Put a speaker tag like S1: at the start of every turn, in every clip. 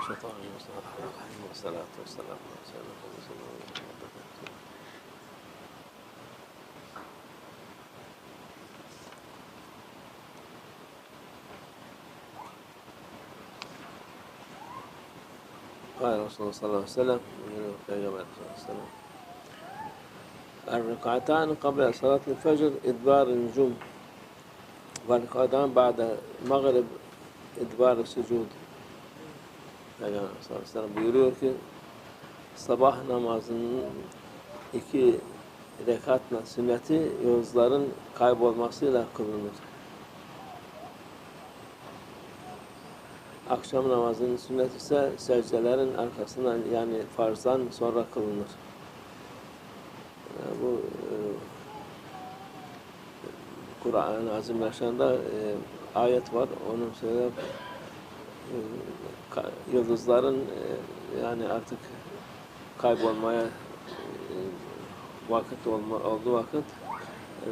S1: الشيطان الرجيم الله والصلاة والسلام صلى الله عليه وسلم قال رسول الله صلى الله عليه وسلم الركعتان قبل صلاة الفجر إدبار النجوم والركعتان بعد المغرب إدبار السجود. Peygamber sallallahu aleyhi ve buyuruyor ki sabah namazının iki rekatla sünneti yıldızların kaybolmasıyla kılınır. Akşam namazının sünneti ise secdelerin arkasından yani farzdan sonra kılınır. Yani bu e, Kur'an-ı Azimüşşan'da e, ayet var. Onun ka- yıldızların e, yani artık kaybolmaya e, vakit olma, olduğu vakit e,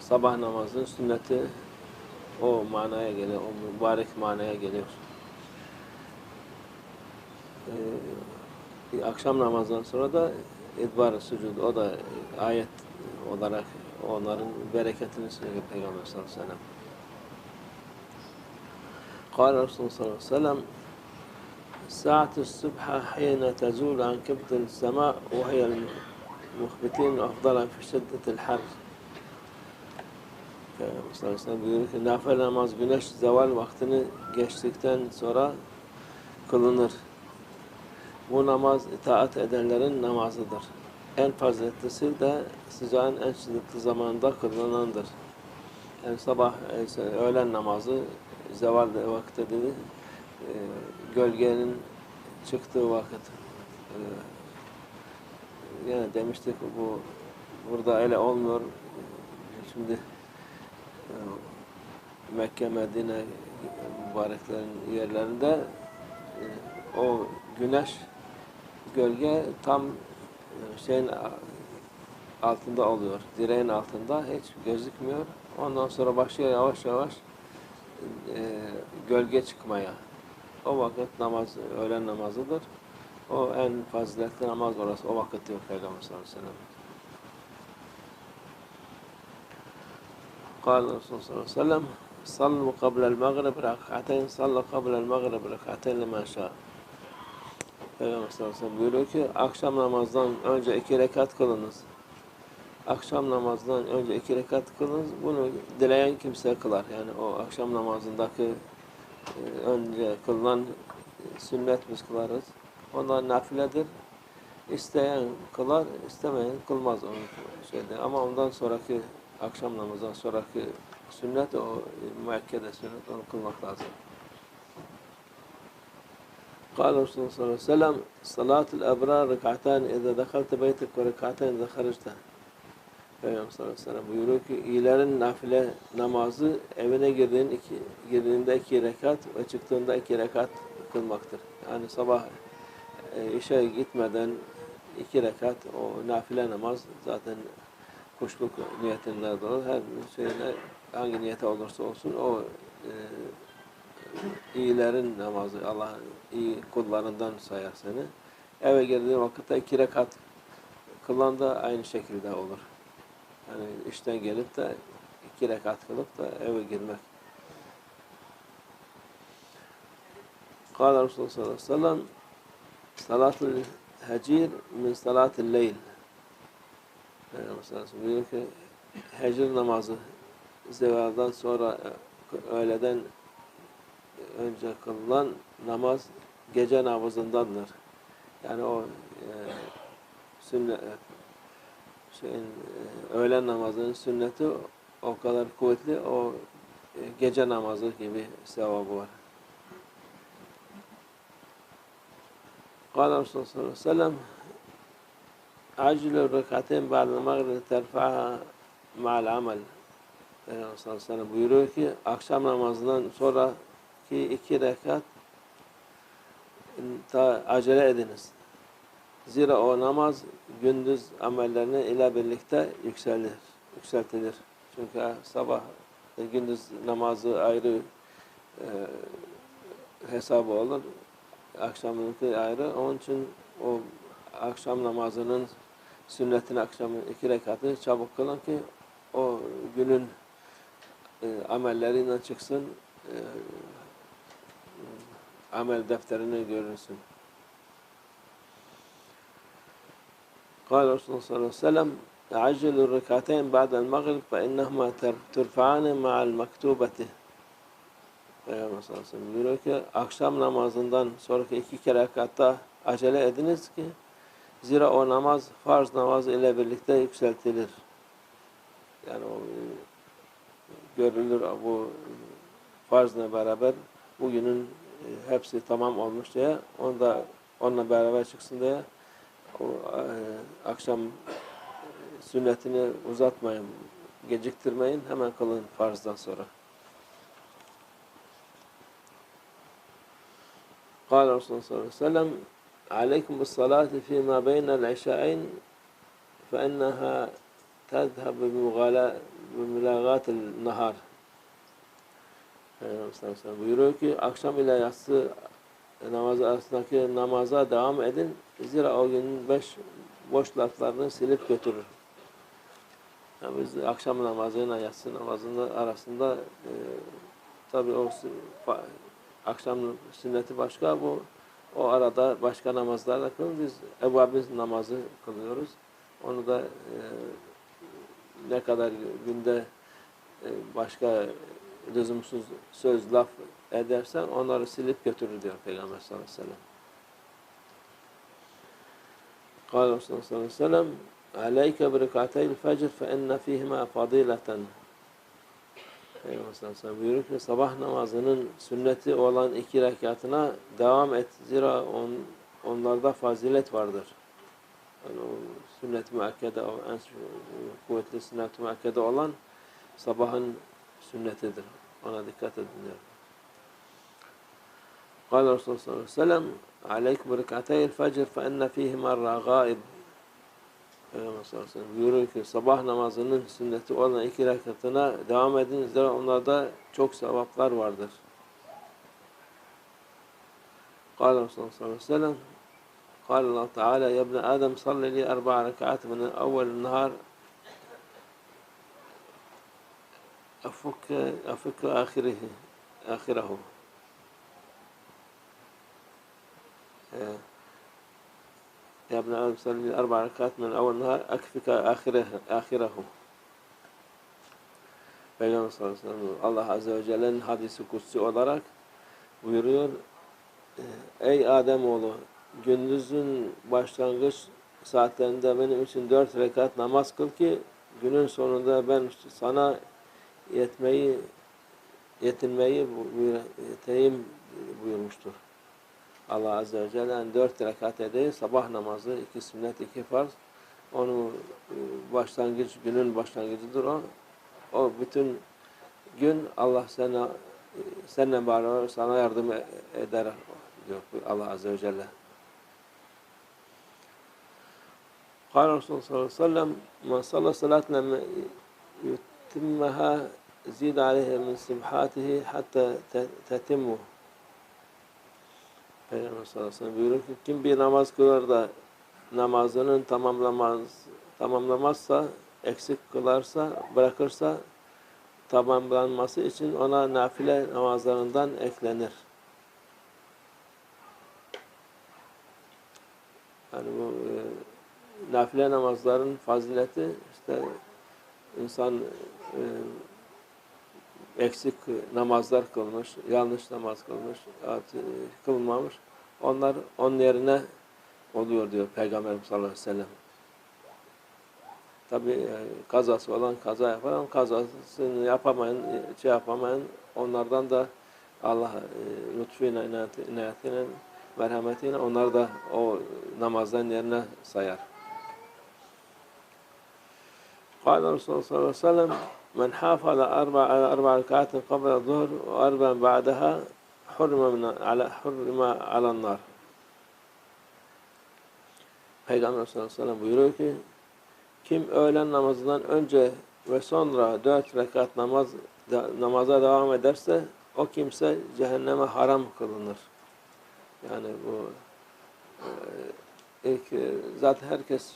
S1: sabah namazının sünneti o manaya geliyor, o mübarek manaya geliyor. Ee, akşam namazından sonra da idbar sucud, o da ayet olarak onların bereketini söylüyor Peygamber sallallahu aleyhi ve sellem. قال الرسول صلى الله عليه وسلم ساعة الصبح حين تزول عن كبد السماء وهي المخبتين أفضلها في شدة الحر Peygamber sallallahu aleyhi ve sellem buyuruyor ki nafile namaz güneş zeval vaktini geçtikten sonra kılınır. Bu namaz itaat edenlerin namazıdır. En faziletlisi de sıcağın en şiddetli zamanında kılınandır. Yani sabah e, öğlen namazı zeval vakti dedi. E, gölgenin çıktığı vakit. E, yani demiştik bu burada öyle olmuyor. Şimdi Mekke, Medine mübareklerin yerlerinde e, o güneş gölge tam e, şeyin altında oluyor. Direğin altında hiç gözükmüyor. Ondan sonra başlıyor yavaş yavaş e, gölge çıkmaya. O vakit namaz, öğlen namazıdır. O en faziletli namaz orası. O vakit diyor Peygamber sallallahu aleyhi ve sellem. قال الرسول صلى الله عليه وسلم صلوا قبل المغرب ركعتين صلى قبل المغرب ركعتين لما شاء Peygamber sallallahu aleyhi ve sellem buyuruyor ki akşam namazdan önce iki rekat kılınız. Akşam namazdan önce iki rekat kılınız. Bunu dileyen kimse kılar. Yani o akşam namazındaki e, önce kılınan sünnet biz kılarız. Ondan nafiledir. İsteyen kılar, istemeyen kılmaz onu şeyde. Ama ondan sonraki akşam namazından sonraki sünnet o Mekke'de sünnet onu kılmak lazım. قال رسول الله صلى الله عليه وسلم صلاة الأبرار ركعتان إذا دخلت بيتك وركعتين إذا خرجت Peygamber sallallahu aleyhi ve sellem buyuruyor ki iyilerin nafile namazı evine girdiğin iki, girdiğinde iki rekat ve çıktığında iki rekat kılmaktır. Yani sabah e, işe gitmeden iki rekat o nafile namaz zaten kuşluk niyetinde de olur. Her şeyine hangi niyete olursa olsun o e, iyilerin namazı Allah'ın iyi kullarından sayar seni. Eve girdiğin vakitte iki rekat kılan da aynı şekilde olur. Hani işten gelip de iki rekat kılıp da eve girmek. Kâle Resulullah sallallahu aleyhi ve sellem Salatul hecir min salatil leyl. Peygamber sallallahu aleyhi ve sellem diyor ki hecir namazı zevadan sonra e, öğleden önce kılınan namaz gece namazındandır. Yani o e, sünnet, şeyin e, öğlen namazının sünneti o kadar kuvvetli o e, gece namazı gibi sevabı var. قال Resulullah sallallahu aleyhi ve sellem acil rekaten ba'da maghrib terfaha ma'al amel Peygamber sallallahu aleyhi ve sellem buyuruyor ki akşam namazından sonraki iki rekat ta acele ediniz. Zira o namaz gündüz amellerine ile birlikte yükselir, yükseltilir. Çünkü sabah gündüz namazı ayrı, e, hesabı olur. Akşamınki ayrı. Onun için o akşam namazının sünnetini akşamın iki rekatı çabuk kılın ki o günün e, amelleriyle çıksın. E, amel defterini görürsün. قال رسول الله صلى الله عليه وسلم عجلوا الركعتين بعد المغرب فإنهما ترفعان مع المكتوبة Peygamber sallallahu aleyhi ve sellem buyuruyor ki akşam namazından sonraki iki kere rekatta acele ediniz ki zira o namaz farz namazı ile birlikte yükseltilir. Yani o e, görülür bu farzla beraber bugünün e, hepsi tamam olmuş diye onu da onunla beraber çıksın diye o e, akşam sünnetini uzatmayın, geciktirmeyin, hemen kılın farzdan sonra. قال رسول الله صلى الله عليه وسلم عليكم بالصلاة فيما بين العشاءين فإنها تذهب بمغالا- بملاغات النهار Peygamber sallallahu aleyhi ve sellem buyuruyor ki akşam ile yatsı namazı arasındaki namaza devam edin. Zira o günün beş boş laflarını silip götürür. Yani biz akşam namazıyla yatsı namazının arasında e, tabi o akşam sünneti başka bu o arada başka namazlar da kılın. Biz evvabin namazı kılıyoruz. Onu da e, ne kadar günde e, başka lüzumsuz söz, laf edersen onları silip götürür diyor Peygamber sallallahu aleyhi ve sellem. قال رسول الله صلى الله عليه وسلم عليك بركعتي الفجر فإن فيهما فضيلة Peygamber sallallahu aleyhi ve sellem buyuruyor ki sabah namazının sünneti olan iki rekatına devam et. Zira on, onlarda fazilet vardır. Yani o sünnet-i müakkede, o en kuvvetli sünnet-i müakkede olan sabahın sünnetidir. Ona dikkat edin diyor. قال الرسول صلى الله عليه وسلم عليكم بركعتي الفجر فإن فيهما الرغائب Peygamber sallallahu aleyhi ve sellem buyuruyor ki sabah namazının sünneti olan iki rekatına devam edin. Zira onlarda çok sevaplar vardır. قال الرسول صلى الله عليه وسلم قال الله تعالى يا ابن آدم صل لي أربع ركعات من أول النهار أفك أفك آخره آخره آه. يا ابن آدم صل لي أربع ركعات من أول النهار أكفك آخره آخره Peygamber sallallahu aleyhi ve sellem Allah Azze ve Celle'nin hadisi kutsi olarak buyuruyor Ey Ademoğlu gündüzün başlangıç saatlerinde benim için dört rekat namaz kıl ki günün sonunda ben sana yetmeyi yetinmeyi bu- yeteyim buyurmuştur. Allah Azze ve Celle'nin dört rekat edeyi sabah namazı, iki sünnet, iki farz. Onu e, başlangıç, günün başlangıcıdır o. O bütün gün Allah sana seninle beraber sana yardım e- eder diyor Allah Azze ve Celle. قال الرسول صلى الله عليه وسلم من صلى صلاة لم يتمها زيد عليه من سبحاته حتى ت- تتمه Peygamber sallallahu aleyhi ve sellem buyuruyor ki kim bir namaz kılar da namazının tamamlamaz, tamamlamazsa, eksik kılarsa, bırakırsa tamamlanması için ona nafile namazlarından eklenir. Yani bu e, nafile namazların fazileti işte insan e, eksik namazlar kılmış, yanlış namaz kılmış, at- kılmamış. Onlar onun yerine oluyor diyor Peygamberimiz sallallahu aleyhi ve sellem. Tabi kazası olan kaza yapar ama kazasını yapamayan, şey yapamayan onlardan da Allah e, lütfuyla, inayet- inayetiyle, merhametiyle onları da o namazdan yerine sayar. قال الرسول صلى الله عليه وسلم من حافظ أربع على أربع ركعات قبل الظهر وأربع بعدها حرم من على حرم على النار. Peygamber sallallahu aleyhi ve sellem buyuruyor ki kim öğlen namazından önce ve sonra dört rekat namaz da- namaza devam ederse o kimse cehenneme haram kılınır. Yani bu e, ilk e, zaten herkes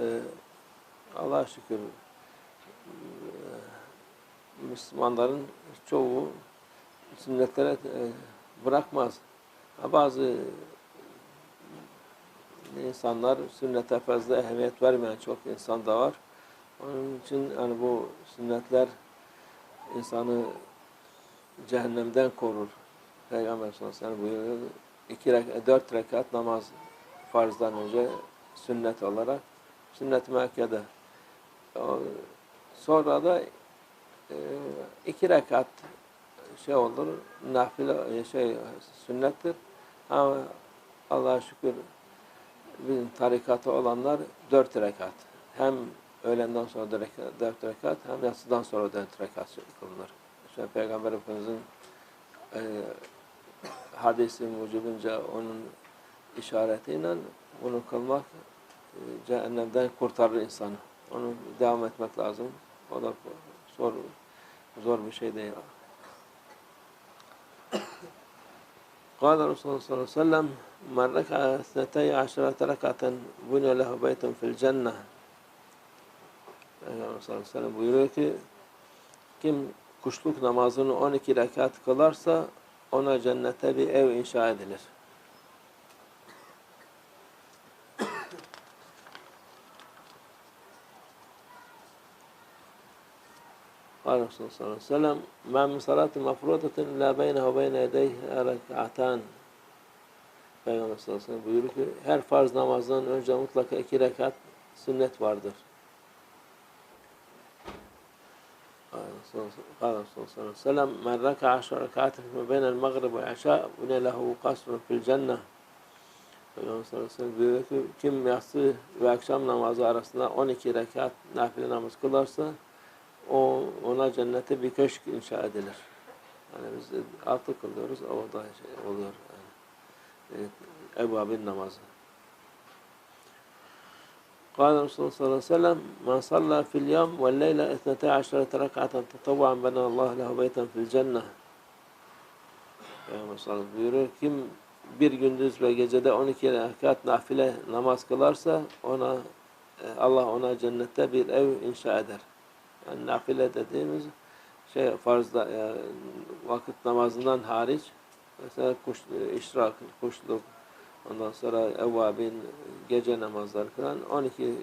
S1: e, Allah'a şükür e, Müslümanların çoğu sünnetlere e, bırakmaz. Bazı insanlar sünnete fazla ehemmiyet vermeyen çok insan da var. Onun için yani bu sünnetler insanı cehennemden korur. Peygamber sallallahu aleyhi ve sellem buyuruyor. İki rek dört rekat namaz farzdan önce sünnet olarak sünnet-i müakkede. O- Sonra da e, iki rekat şey olur, nafile şey sünnettir. Ama Allah'a şükür bizim tarikatı olanlar dört rekat. Hem öğlenden sonra dört rekat hem yatsıdan sonra dört rekat kılınır. İşte Peygamber Efendimiz'in e, hadisi mucibince onun işaretiyle bunu kılmak e, cehennemden kurtarır insanı. Onu devam etmek lazım. O da zor zor bir şey değil. قال رسول الله صلى الله عليه وسلم من ركع اثنتي عشرة ركعة بني له بيت في الجنة Peygamber sallallahu aleyhi ve sellem buyuruyor ki kim kuşluk namazını 12 rekat kılarsa ona cennete bir ev inşa edilir. قال الرسول صلى الله عليه وسلم ما من صلاة مفروضة إلا بينه وبين يديه ركعتان Peygamber sallallahu aleyhi ve sellem buyuruyor ki her farz namazdan önce mutlaka iki rekat sünnet vardır. قال الرسول صلى الله عليه وسلم من ركع عشر ركعات فيما بين المغرب والعشاء بني له قصر في الجنة Peygamber sallallahu aleyhi ve sellem buyuruyor ki kim yatsı ve akşam namazı arasında 12 rekat nafile namaz kılarsa o ona cennete bir köşk inşa edilir. Yani biz de altı kılıyoruz, o da şey oluyor. Yani, e, Ebu Abin namazı. قال الرسول صلى الله عليه وسلم من صلى في اليوم والليلة اثنتا عشرة ركعة تطوعا بنى الله له بيتا في الجنة Peygamber sallallahu aleyhi ve sellem buyuruyor. Kim bir gündüz ve gecede 12 rekat nafile namaz kılarsa ona e, Allah ona cennette bir ev inşa eder. Yani nafile dediğimiz şey farzda yani vakit namazından hariç mesela kuş, işrak, kuşluk ondan sonra evvabin gece namazları kılan 12 e,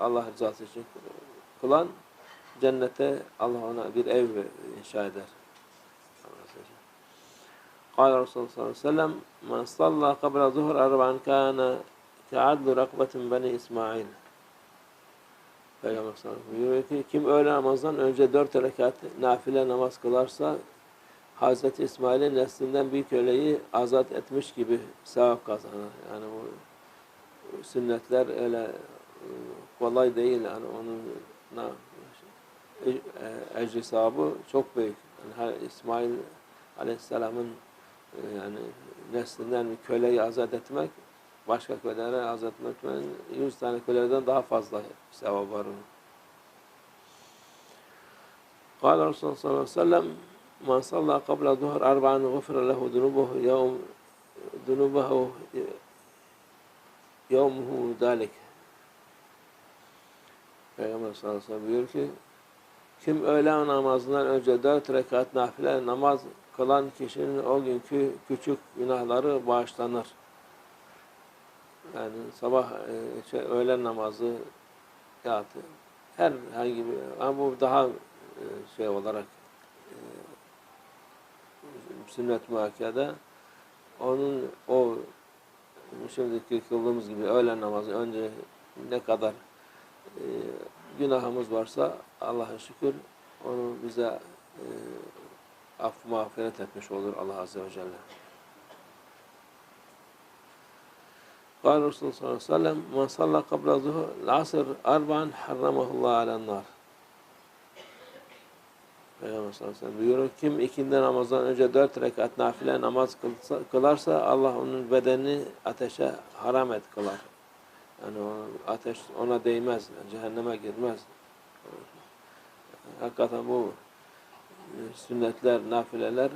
S1: Allah rızası için kılan cennete Allah ona bir ev inşa eder. قال رسول الله صلى الله عليه وسلم من صلى قبل ظهر أربعا كان كعدل رقبة من بني إسماعيل Peygamber sallallahu aleyhi ve sellem buyuruyor ki kim öğle namazdan önce dört rekat nafile namaz kılarsa Hazreti İsmail'in neslinden bir köleyi azat etmiş gibi sevap kazanır. Yani bu sünnetler öyle e, kolay değil. Yani onun na, e, ecri sahabı çok büyük. Yani her İsmail Aleyhisselam'ın e, yani neslinden bir köleyi azat etmek başka köleleri azat etmenin 100 tane köleden daha fazla sevap var onun. قال رسول الله صلى الله عليه وسلم من صلى قبل الظهر أربعا غفر له ذنوبه يوم ذنوبه يومه ذلك Peygamber sallallahu aleyhi ve sellem buyuruyor ki kim öğle namazından önce dört rekat nafile namaz kılan kişinin o günkü küçük günahları bağışlanır. Yani sabah e, şey, öğlen namazı yatı herhangi bir ama bu daha e, şey olarak e, sünnet muakkede onun o şimdiki kıldığımız gibi öğlen namazı önce ne kadar günahımız varsa Allah'a şükür onu bize e, af mağfiret etmiş olur Allah Azze ve Celle. قال الرسول صلى الله عليه وسلم من صلى قبل ظهر العصر أربعا حرمه الله على النار Peygamber sallallahu aleyhi ve sellem buyuruyor kim ikindi namazdan önce dört rekat nafile namaz kılsa, kılarsa Allah onun bedenini ateşe haram et kılar. Yani o ateş ona değmez, yani cehenneme girmez. Hakikaten bu sünnetler, nafileler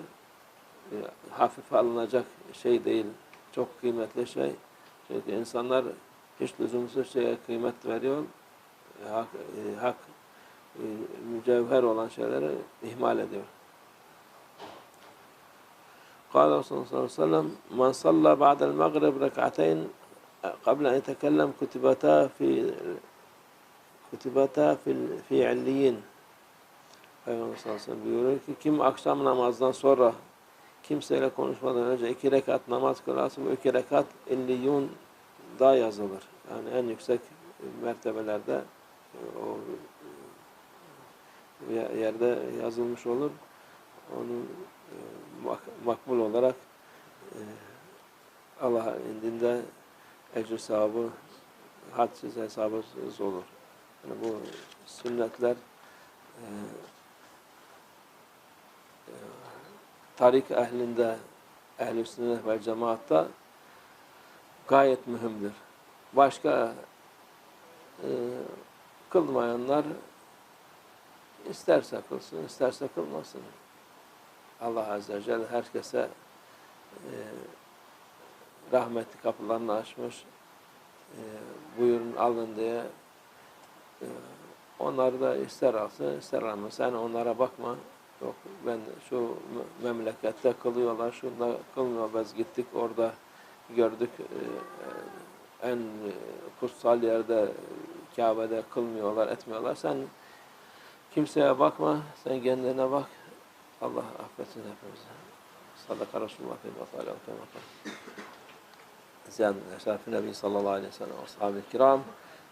S1: e, hafife alınacak şey değil. Çok kıymetli şey. Çünkü insanlar hiç lüzumsuz şeye kıymet veriyor. E, Hak, e, hak e, mücevher olan şeyleri ihmal ediyor. قال رسول الله صلى الله عليه وسلم من صلى بعد المغرب ركعتين قبل أن يتكلم كتبتا في كتبتا في في عليين Peygamber sallallahu aleyhi ve sellem buyuruyor ki kim akşam namazdan sonra kimseyle konuşmadan önce iki rekat namaz kılarsa bu iki rekat illiyun da yazılır. Yani en yüksek mertebelerde o yerde yazılmış olur. Onun mak- makbul olarak e, Allah indinde ecr sahabı hadsiz hesabısız olur. Yani bu sünnetler e, e, tarik ehlinde ehl-i sünnet ve cemaatta gayet mühimdir. Başka e, kılmayanlar isterse kılsın, isterse kılmasın. Allah Azze ve Celle herkese e, rahmetli kapılarını açmış. E, buyurun alın diye e, onları da ister alsın, ister almasın. Sen onlara bakma. Yok ben şu memlekette kılıyorlar, şunda kılmıyor. Biz gittik orada gördük e, en kutsal yerde Kabe'de kılmıyorlar, etmiyorlar. Sen kimseye bakma, sen kendine bak. Allah affetsin hepimizi. Sadaka Resulullah fîmâ fâle ve kâmâ kâle. زيادة أشرف النبي صلى الله عليه وسلم وأصحابه الكرام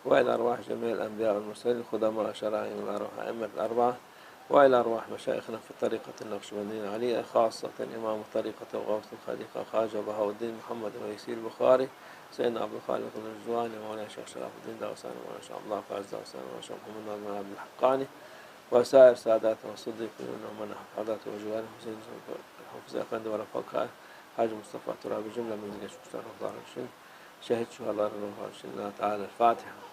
S1: وإلى أرواح جميع الأنبياء والمرسلين الخدماء شرائع الأرواح أئمة الأربعة وإلى أرواح مشايخنا في طريقة النقشبندية العلية خاصة إمام طريقة الغوث الخليقة خاجة بهاء الدين محمد ويسير البخاري سيدنا عبد الخالق بن الجواني مولانا الشيخ شرف الدين داوسان مولانا الشيخ عبد الله فاز داوسان مولانا الشيخ محمد ناظم عبد الحقاني وسائر ساداتنا الصديقين ومن حضرته وجواره حسين حفظ أفندي ورفقاء حاج مصطفى ترابي جملة من ذلك شكرا شهد شهر الله تعالى الفاتحة.